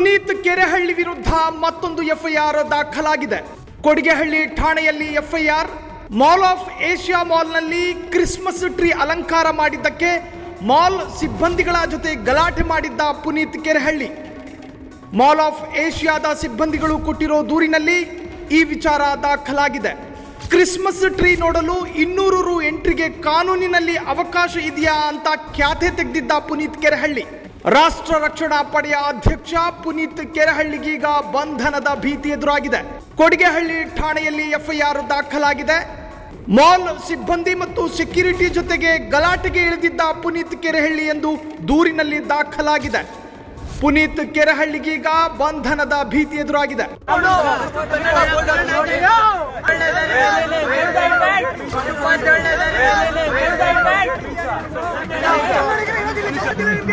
ಪುನೀತ್ ಕೆರೆಹಳ್ಳಿ ವಿರುದ್ಧ ಮತ್ತೊಂದು ಎಫ್ಐಆರ್ ದಾಖಲಾಗಿದೆ. ಕೊಡಿಗೆಹಳ್ಳಿ ಠಾಣೆಯಲ್ಲಿ ಎಫ್ಐಆರ್, ಮಾಲ್ ಆಫ್ ಏಷ್ಯಾ ಮಾಲ್ನಲ್ಲಿ ಕ್ರಿಸ್ಮಸ್ ಟ್ರೀ ಅಲಂಕಾರ ಮಾಡಿದ್ದಕ್ಕೆ ಮಾಲ್ ಸಿಬ್ಬಂದಿಗಳ ಜೊತೆ ಗಲಾಟೆ ಮಾಡಿದ್ದ ಪುನೀತ್ ಕೆರೆಹಳ್ಳಿ. ಮಾಲ್ ಆಫ್ ಏಷ್ಯಾದ ಸಿಬ್ಬಂದಿಗಳು ಕೊಟ್ಟಿರೋ ದೂರಿನಲ್ಲಿ ಈ ವಿಚಾರ ದಾಖಲಾಗಿದೆ. ಕ್ರಿಸ್ಮಸ್ ಟ್ರೀ ನೋಡಲು ಇನ್ನೂರು ರು ಎಂಟ್ರಿಗೆ ಕಾನೂನಿನಲ್ಲಿ ಅವಕಾಶ ಇದೆಯಾ ಅಂತ ಖ್ಯಾತೆ ತೆಗೆದಿದ್ದ ಪುನೀತ್ ಕೆರೆಹಳ್ಳಿ. ರಾಷ್ಟ್ರ ರಕ್ಷಣಾ ಪಡೆಯ ಅಧ್ಯಕ್ಷ ಪುನೀತ್ ಕೆರೆಹಳ್ಳಿಗೀಗ ಬಂಧನದ ಭೀತಿ ಎದುರಾಗಿದೆ. ಕೊಡಿಗೆಹಳ್ಳಿ ಠಾಣೆಯಲ್ಲಿ ಎಫ್ಐಆರ್ ದಾಖಲಾಗಿದೆ. ಮಾಲ್ ಸಿಬ್ಬಂದಿ ಮತ್ತು ಸೆಕ್ಯೂರಿಟಿ ಜೊತೆಗೆ ಗಲಾಟೆಗೆ ಇಳಿದಿದ್ದ ಪುನೀತ್ ಕೆರೆಹಳ್ಳಿ ಎಂದು ದೂರಿನಲ್ಲಿ ದಾಖಲಾಗಿದೆ. ಪುನೀತ್ ಕೆರೆಹಳ್ಳಿಗೀಗ ಬಂಧನದ ಭೀತಿ ಎದುರಾಗಿದೆ.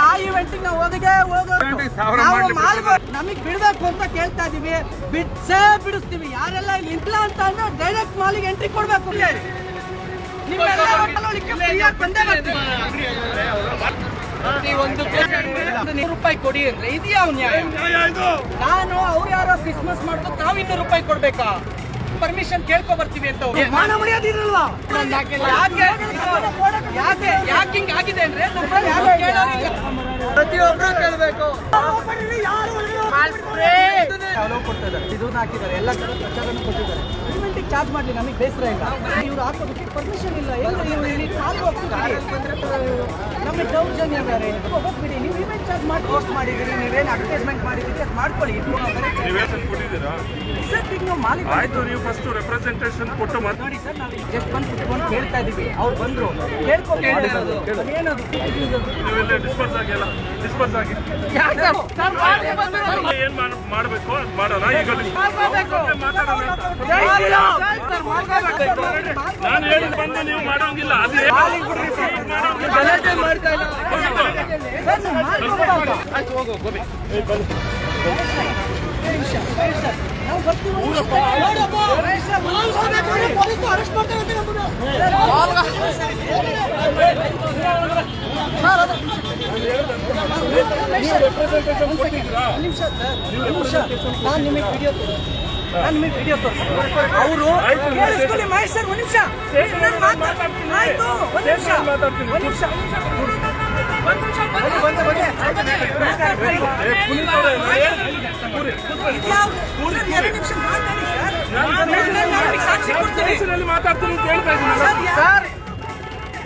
ಆ ಇವೆಂಟ್ ನಾವು ಹೋದಿಗೆ ನಮಗೆ ಬಿಡ್ಬೇಕು ಅಂತ ಕೇಳ್ತಾ ಇದೀವಿ. ಬಿಡ್ಸೇ ಬಿಡಿಸ್ತೀವಿ. ಯಾರೆಲ್ಲ ಇಲ್ಲಿ ಅಂತ ಅಂದ್ರೆ ಡೈರೆಕ್ಟ್ ಮಾಲಿಗೆ ಎಂಟ್ರಿ ಕೊಡ್ಬೇಕು. ನಿಮ್ಮೆಲ್ಲ ಬಂದೇ ಬರ್ತೀವಿ. ಒಂದು ನೂರು ರೂಪಾಯಿ ಕೊಡಿ ಅಂದ್ರೆ ಇದೆಯಾ ನ್ಯಾಯ? ನಾನು ಅವ್ರು ಯಾರೋ ಕ್ರಿಸ್ಮಸ್ ಮಾಡ್ತು ತಾವ್ ಇನ್ನೂರು ರೂಪಾಯಿ ಕೊಡ್ಬೇಕಾ? ಪರ್ಮಿಷನ್ ಕೇಳ್ಕೊ ಬರ್ತೀವಿ ಅಂತ. ಯಾಕೆ? ಯಾಕೆ? ಯಾಕೆ ಹಿಂಗ್ ಆಗಿದೆ ಅಂದ್ರೆ. ಪ್ರತಿಯೊಬ್ರು ಕೇಳಬೇಕು. ಇದು ಹಾಕಿದ್ದಾರೆ. ಎಲ್ಲ ತರ ಪ್ರಚಾರನೂ ಕೊಟ್ಟಿದ್ದಾರೆ. ಇವೆಂಟಿಗೆ ಚಾರ್ಜ್ ಮಾಡಲಿ ನಮಗೆ ಬೇಸರ ಇಲ್ಲ. ಇವ್ರು ಹಾಕೋದಕ್ಕೆ ಪರ್ಮಿಷನ್ ಇಲ್ಲ. ಎಲ್ಲ ನೀವು ಇಲ್ಲಿ ಕಾಲು ಹೋಗ್ತಿದ್ದಾರೆ ನಮಗೆ ದೌರ್ಜನ್ಯ ಬೇರೆ ಹೋಗ್ಬಿಡಿ. ನೀವು ಇವೆಂಟ್ ಚಾರ್ಜ್ ಮಾಡಿ ಪೋಸ್ಟ್ ಮಾಡಿದ್ದೀರಿ. ನೀವೇನು ಅಡ್ವರ್ಟೈಸ್ಮೆಂಟ್ ಮಾಡಿದ್ದೀರಿ ಅದು ಮಾಡ್ಕೊಳ್ಳಿ. ಸರ್ ಈಗ ನಾವು ಮಾಲಿಕ ಆಯ್ತು ನೀವು ಫಸ್ಟ್ ರೆಪ್ರೆಸೆಂಟೇಷನ್ ಕೊಟ್ಟು ಮಾತನಾಡಿ ಸರ್ ನಾವು ಜಸ್ಟ್ ಬಂದು ಕುತ್ಕೊಂಡು ಕೇಳ್ತಾ ಇದ್ದೀವಿ. ಅವ್ರು ಬಂದ್ರು. ಕೇಳ್ಕೊಂಡು ಏನದು ನೀವೆಲ್ಲ ಡಿಸ್ಪರ್ಸ್ ಆಗಿ ಎಲ್ಲ ಡಿಸ್ಪರ್ಸ್ ಆಗಿ. ಏನ್ ಮಾಡ್- ಮಾಡ್ಬೇಕು? ಅದ್ ಮಾಡೋಣ? ಈಗ. ನಾನು ಹೇಳಿದ್ ಬಂದು ನೀವು ಮಾಡೋಂಗಿಲ್ಲ. ಅದೇ ಅರೆಸ್ಟ್ ಮಾಡ್ತಾರೆ ನಾನು ನಿಮಗೆ ವಿಡಿಯೋ ನಾನು ನಿಮಗೆ ವಿಡಿಯೋ ತೋರಿಸ್ತೀನಿ ಅವರು ಕೇಳಿಸ್ಕೊಳ್ಳಿ ಮಹೇಶ್ ಸರ್ ಒಂದು ನಿಮಿಷ ಆಯ್ತು ಒಂದು ನಿಮಿಷ ಒಂದು ನಿಮಿಷ ಮಾತಾಡ್ತೀನಿ ಹೇಳ್ತಾ ಇದ್ದೀನಿ ಸರ್,